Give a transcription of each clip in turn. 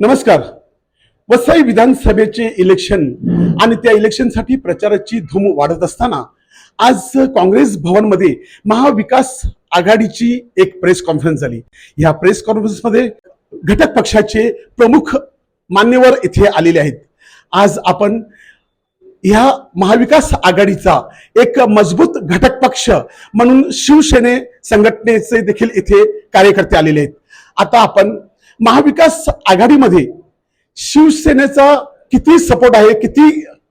नमस्कार. वसई विधानसभेचे इलेक्शन आणि त्या इलेक्शनसाठी प्रचाराची धूम वाढत असताना आज काँग्रेस भवनमध्ये महाविकास आघाडीची एक प्रेस कॉन्फरन्स झाली. या प्रेस कॉन्फरन्समध्ये घटक पक्षाचे प्रमुख मान्यवर इथे आलेले आहेत. आज आपण ह्या महाविकास आघाडीचा एक मजबूत घटक पक्ष म्हणून शिवसेने संघटनेचे देखील इथे कार्यकर्ते आलेले आहेत. आता आपण महाविकास आघाडीमध्ये शिवसेनेचा किती सपोर्ट आहे किती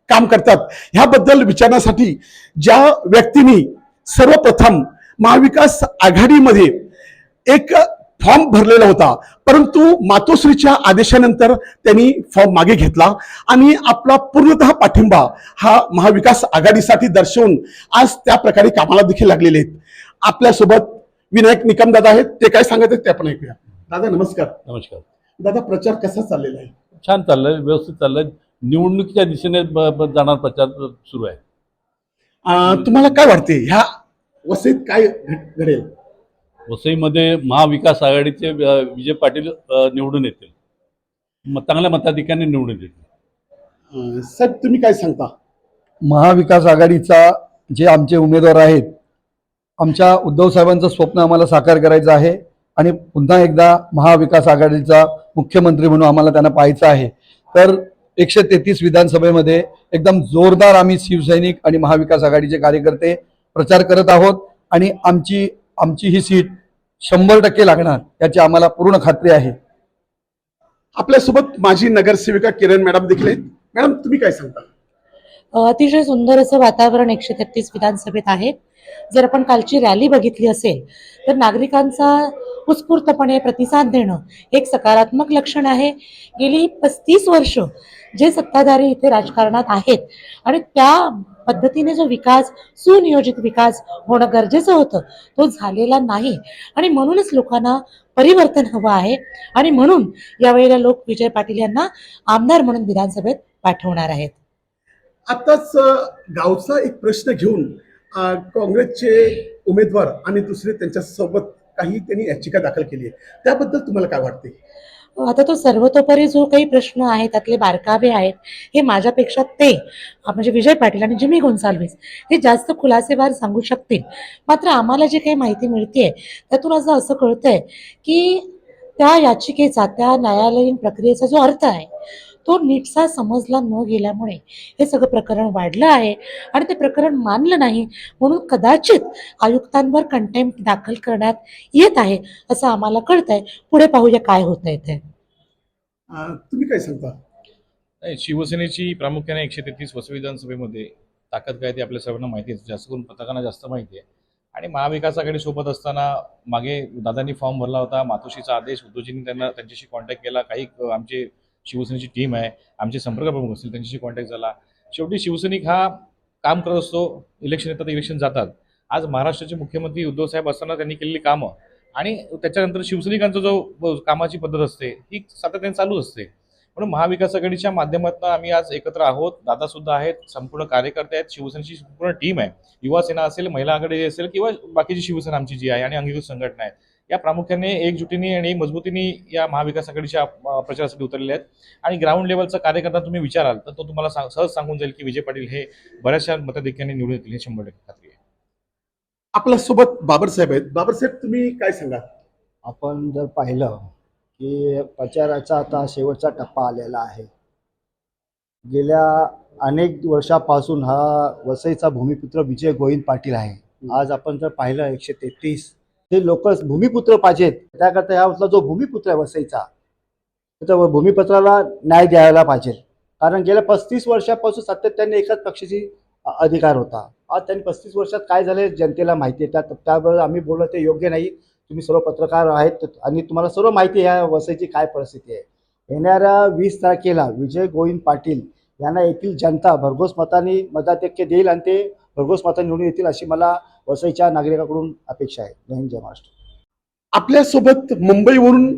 काम करतात ह्याबद्दल विचारण्यासाठी ज्या व्यक्तींनी सर्वप्रथम महाविकास आघाडीमध्ये एक फॉर्म भरलेला होता परंतु मातोश्रीच्या आदेशानंतर त्यांनी फॉर्म मागे घेतला आणि आपला पूर्णतः पाठिंबा हा महाविकास आघाडीसाठी दर्शवून आज त्या प्रकारे कामाला देखील लागलेले आहेत. आपल्यासोबत विनायक निकमदादा आहेत ते काय सांगत आहेत ते आपण ऐकूया. दादा नमस्कार. नमस्कार. दादा प्रचार कसा चाललेला आहे? छान चाललंय व्यवस्थित चाललंय. निवडणुकीच्या दिशेने ब- ब- जाणार प्रचार सुरू आहे. अं, तुम्हाला काय वाटते? ह्या वसईत काय घड- घडेल? वसईमध्ये महाविकास आघाडीचे अ, विजय पाटील अ, निवडून येतील. म- चांगल्या मताधिकाने निवडून येतील. अं, साहेब तुम्ही काय सांगता? महाविकास आघाडीचा जे आमचे उमेदवार आहेत आमच्या उद्धव साहेबांचं स्वप्न आम्हाला साकार करायचं आहे. आणि पुन्हा एकदा महाविकास आघाडीचा मुख्यमंत्री म्हणून आम्हाला त्यांना पाहायचं आहे. तर एकशे तेहतीस विधानसभेमध्ये एकदम जोरदार आम्ही शिवसैनिक आणि महाविकास आघाडीचे कार्यकर्ते प्रचार करत आहोत आणि आमची आमची ही सीट शंभर टक्के लागणार याची आम्हाला पूर्ण खात्री आहे. आपल्यासोबत माझी नगरसेविका किरण मॅडम देखील आहेत. मॅडम तुम्ही काय सांगता? अतिशय सुंदर असं वातावरण एकशे तेहतीस विधानसभेत आहे. जर आपण कालची रॅली बघितली असेल तर नागरिकांचा उत्स्फूर्तपणे प्रतिसाद देणं एक सकारात्मक लक्षण आहे. गेली पस्तीस वर्ष जे सत्ताधारी इथे राजकारणात आहेत आणि त्या पद्धतीने जो विकास सुनियोजित विकास होणं गरजेचं होतं तो झालेला नाही. आणि म्हणूनच लोकांना परिवर्तन हवं आहे आणि म्हणून यावेळेला लोक विजय पाटील यांना आमदार म्हणून विधानसभेत पाठवणार आहेत. आताच गावचा एक प्रश्न घेऊन काँग्रेसचे उमेदवार आणि दुसरे त्यांच्यासोबत काही त्यांनी याचिका दाखल केली आहे. त्याबद्दल तुम्हाला काय वाटते? आता तो सर्वतोपरी जो काही प्रश्न आहे त्यातले बारकावे आहेत हे माझ्यापेक्षा ते म्हणजे विजय पाटील आणि जिमी गोन्साल्विस हे जास्त खुलासेवार सांगू शकतील. मात्र आम्हाला जी काही माहिती मिळते त्यातून असं असं कळतंय की त्या याचिकेचा त्या न्यायालयीन प्रक्रियेचा जो अर्थ आहे तो नीटसा समजला न गेल्यामुळे हे सगळं प्रकरण वाढलं आहे आणि ते प्रकरण मानलं नाही म्हणून कदाचित आयुक्तांवर कंटेम्प्ट दाखल करण्यात येत आहे असं आम्हाला कळतंय. पुढे पाहूया काय होतंय ते. अं, तुम्ही काय सांगता? नाही शिवसेनेची प्रामुख्याने एकशे तेहतीस वसई विधानसभेमध्ये ताकद काय ती आपल्या सर्वांना माहिती आहे. जास्त करून पत्रकारांना जास्त माहिती आहे. आणि महाविकास आघाडी सोबत असताना मागे दादांनी फॉर्म भरला होता. मातोश्रीचा आदेश उद्धवजींनी त्यांना त्यांच्याशी कॉन्टॅक्ट केला. काही आमचे शिवसेनेची टीम आहे आमचे संपर्क प्रमुख असतील त्यांच्याशी कॉन्टॅक्ट झाला. शेवटी शिवसैनिक हा काम करत असतो इलेक्शन येतात इलेक्शन जातात. आज महाराष्ट्राचे मुख्यमंत्री उद्धव साहेब असताना त्यांनी केलेली कामं आणि त्याच्यानंतर शिवसैनिकांचा जो कामाची पद्धत असते ही सातत्याने चालू असते. म्हणून महाविकास आघाडीच्या माध्यमातून आम्ही आज एकत्र आहोत. दादा सुद्धा आहेत संपूर्ण कार्यकर्ते आहेत शिवसेनेची संपूर्ण टीम आहे. युवा सेना असेल महिला आघाडी असेल किंवा बाकीची शिवसेना आमची जी आहे आणि अंगीकृत संघटना आहेत या प्रामुख्याने एकजुटीने आणि मजबूतीने या महाविकास आघाडीच्या प्रचारासाठी उतरलेले आहेत. आणि ग्राउंड लेवलचा कार्यकर्ता तुम्ही विचाराल तर तो तुम्हाला सहज सांगून जाईल की विजय पाटील हे बऱ्याचशा मताधिक्याने निवडून येतील हे शंभर टक्के खात्री आहे. आपल्यासोबत बाबरसाहेब आहेत. बाबरसाहेब तुम्ही काय सांगा आपण जर पाहिलं की प्रचाराचा आता शेवटचा टप्पा आलेला आहे. गेल्या अनेक वर्षापासून हा वसईचा भूमिपुत्र विजय गोविंद पाटील आहे. आज आपण जर पाहिलं एकशे तेहतीस हे लोक भूमिपुत्र पाहिजेत त्याकरता ह्यातला जो भूमिपुत्र आहे वसईचा त्या भूमिपुत्राला न्याय द्यायला पाहिजे. कारण गेल्या पस्तीस वर्षापासून सातत्याने एकाच पक्षाची अधिकार होता. आज त्यांनी पस्तीस वर्षात काय झाले जनतेला माहिती आहे. त्या त्याबरोबर आम्ही बोललो ते योग्य नाही. तुम्ही सर्व पत्रकार आहेत आणि तुम्हाला सर्व माहिती आहे या वसईची काय परिस्थिती आहे. येणाऱ्या वीस तारखेला विजय गोविंद पाटील यांना येथील जनता भरघोस मताने मताधिक्य देईल आणि ते भरघोस मताने निवडून येतील अशी मला वसईच्या नागरिकाकडून अपेक्षा आहे. जय हिंद जय महाराष्ट्र. आपल्यासोबत मुंबईवरून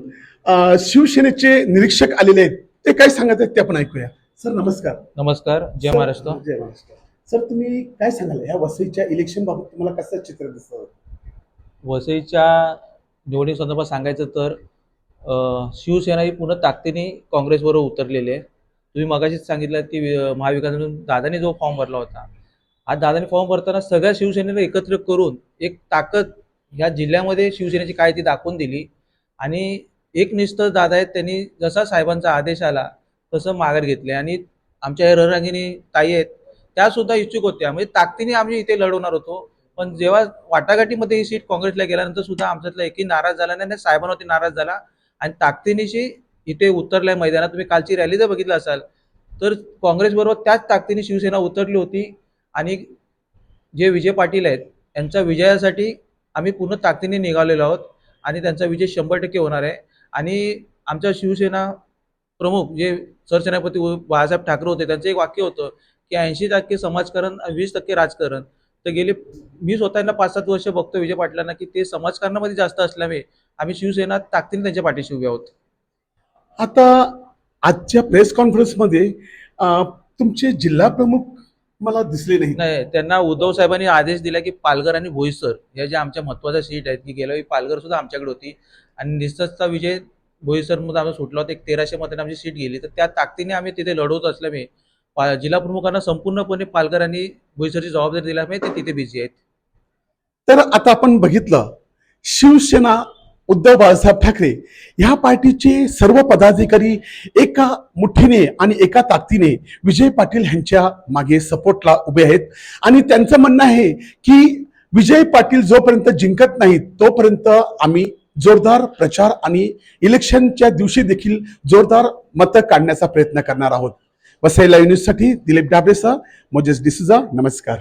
शिवसेनेचे निरीक्षक आलेले आहेत. ते काय सांगत आहेत ते आपण ऐकूया. सर नमस्कार. नमस्कार जय महाराष्ट्र. जय महाराष्ट्र. सर तुम्ही काय सांगाल? या वसईच्या इलेक्शन बाबत तुम्हाला कसं चित्र दिसतं? वसईच्या निवडणुकीसंदर्भात सांगायचं तर शिवसेना ही पूर्ण ताकदीने काँग्रेसबरोबर उतरलेली आहे. तुम्ही मगाशीच सांगितलं की महाविकास दादाने जो फॉर्म भरला होता. आज दादाने फॉर्म भरताना सगळ्या शिवसेनेला एकत्र करून एक ताकद ह्या जिल्ह्यामध्ये शिवसेनेची काय ती दाखवून दिली. आणि एक निष्ठ दादा आहेत त्यांनी जसा साहेबांचा आदेश आला तसं माघार घेतले. आणि आमच्या ह्या ताई आहेत त्या सुद्धा इच्छुक होत्या. म्हणजे ताकदीने आम्ही इथे लढवणार होतो. पण जेव्हा वाटाघाटीमध्ये ही सीट काँग्रेसला गेल्यानंतर सुद्धा आमच्यातला एकही नाराज झाला नाही आणि साहेबांवरती नाराज झाला. आणि ताकदीनिशी इथे उतरलाय मैदानात. तुम्ही कालची रॅली जर बघितलं असाल. तर काँग्रेसबरोबर त्याच ताकदीने शिवसेना उतरली होती. आणि जे विजय पाटील आहेत यांच्या विजयासाठी आम्ही पूर्ण ताकदीने निघालेलो आहोत आणि त्यांचा विजय शंभर टक्के होणार आहे. आणि आमच्या शिवसेना प्रमुख जे सरसेनापती बाळासाहेब ठाकरे होते त्यांचं एक वाक्य होतं की ऐंशी टक्के समाजकारण वीस टक्के राजकारण. तर गेले मी स्वतःना पाच सात वर्ष बघतो विजय पाटलांना की ते समाजकारणामध्ये जास्त असल्यामुळे आम्ही शिवसेना ताकदीने त्यांच्या पाठीशी उभे आहोत. आता आजच्या प्रेस कॉन्फरन्समध्ये तुमचे जिल्हा प्रमुख मला दिसले नाही. नाही त्यांना उद्धव साहेबांनी आदेश दिला की पालघर आणि भोईसर या ज्या आमच्या महत्त्वाच्या सीट आहेत की गेल्या पालघर सुद्धा आमच्याकडे होती. आणि निस्तसचा विजय भोईसरमध्ये आम्ही सुटला होता एक तेराशे मतांनी आमची सीट गेली. तर त्या ताकदीने आम्ही तिथे लढवत असल्यामुळे जिल्हा प्रमुखांना संपूर्णपणे पालघर आणि भोईसरची जबाबदारी दिल्यामुळे ते तिथे बिझी आहेत. तर आता आपण बघितलं शिवसेना उद्धव बाळासाहेब ठाकरे ह्या पार्टीचे सर्व पदाधिकारी एका मुठ्ठीने आणि एका ताकदीने विजय पाटील यांच्या मागे सपोर्टला उभे आहेत. आणि त्यांचं म्हणणं आहे की विजय पाटील जोपर्यंत जिंकत नाहीत तोपर्यंत आम्ही जोरदार प्रचार आणि इलेक्शनच्या दिवशी देखील जोरदार मतं काढण्याचा प्रयत्न करणार आहोत. वसईला लाईव्ह न्यूजसाठी दिलीप डाबरेसा मोजेस डिसुजा नमस्कार.